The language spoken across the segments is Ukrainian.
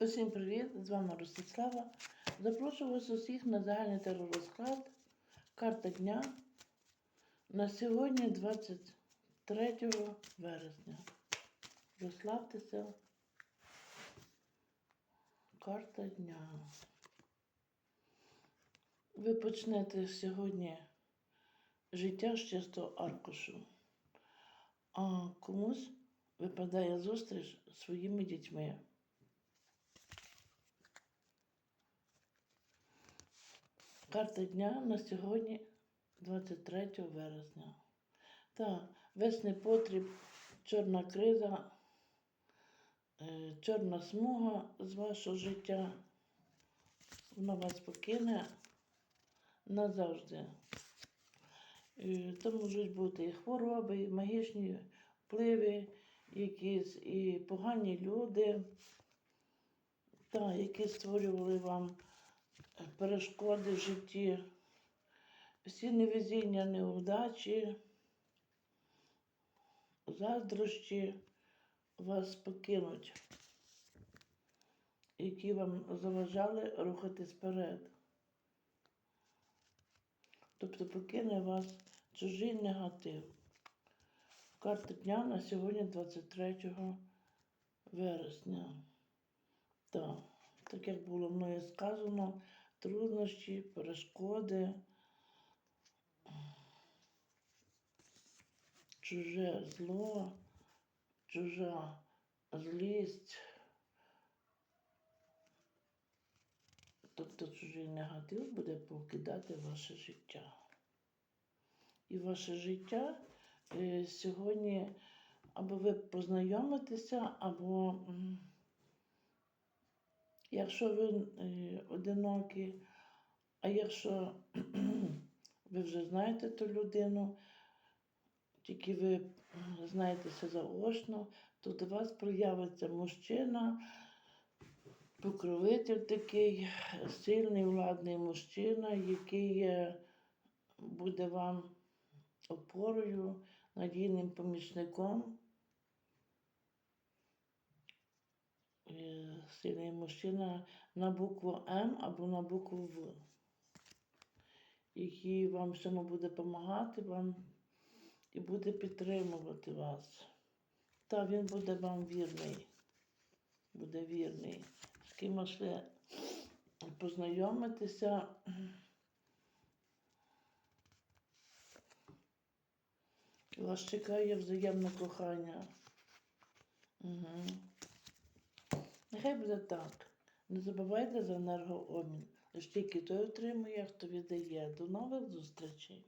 Усім привіт! З вами Ростислава. Запрошую вас усіх на загальний теророзклад. Карта дня на сьогодні, 23 вересня. Розслабтеся. Карта дня. Ви почнете сьогодні життя з чистого аркушу, а комусь випадає зустріч зі своїми дітьми. Карта дня на сьогодні 23 вересня. Так, весь непотріб, чорна криза, е, чорна смуга з вашого життя. Вона вас покине назавжди. Е, То можуть бути і хвороби, і магічні впливи, якісь і погані люди, та, які створювали вам перешкоди в житті, всі невезіння, неудачі, заздрощі вас покинуть, які вам заважали рухатись вперед. Тобто покине вас чужий негатив. Карта дня на сьогодні 23 вересня. Так, так як було мною сказано, труднощі, перешкоди, чуже зло, чужа злість, тобто чужий негатив буде покидати ваше життя. І ваше життя е, сьогодні або ви познайомитеся, або якщо ви е, одинокі, а якщо ви вже знаєте ту людину, тільки ви знаєтеся заочно, то до вас проявиться мужчина, покровитель такий, сильний владний мужчина, який буде вам опорою, надійним помічником. Сильний мужчина на букву М або на букву В, який вам всьому буде допомагати вам і буде підтримувати вас. Та він буде вам вірний, буде вірний. З кимось ви познайомитеся. Вас чекає взаємне кохання. Угу. Нехай буде так. Не забувайте за енергообмін. Лиш тільки той отримує, хто віддає. До нових зустрічей.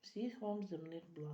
Всіх вам земних благ.